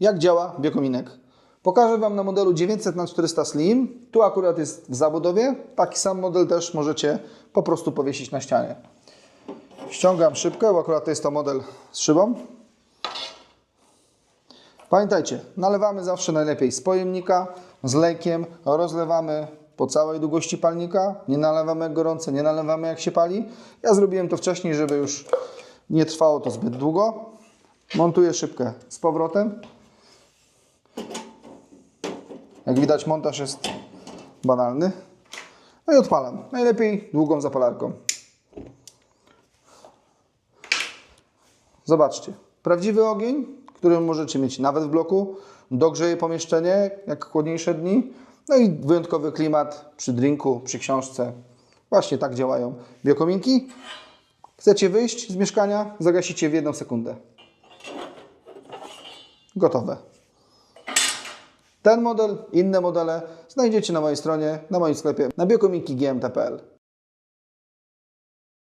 Jak działa biokominek? Pokażę Wam na modelu 900x400 Slim. Tu akurat jest w zabudowie. Taki sam model też możecie po prostu powiesić na ścianie. Ściągam szybkę, bo akurat jest to model z szybą. Pamiętajcie, nalewamy zawsze najlepiej z pojemnika, z lejkiem, rozlewamy po całej długości palnika, nie nalewamy jak gorące, nie nalewamy jak się pali. Ja zrobiłem to wcześniej, żeby już nie trwało to zbyt długo. Montuję szybkę z powrotem. Jak widać montaż jest banalny. No i odpalam. Najlepiej długą zapalarką. Zobaczcie, prawdziwy ogień, który możecie mieć nawet w bloku, dogrzeje pomieszczenie jak chłodniejsze dni, no i wyjątkowy klimat przy drinku, przy książce. Właśnie tak działają biokominki. Chcecie wyjść z mieszkania, zagasicie w jedną sekundę. Gotowe. Ten model, inne modele znajdziecie na mojej stronie, na moim sklepie na biokominki.gmt.pl.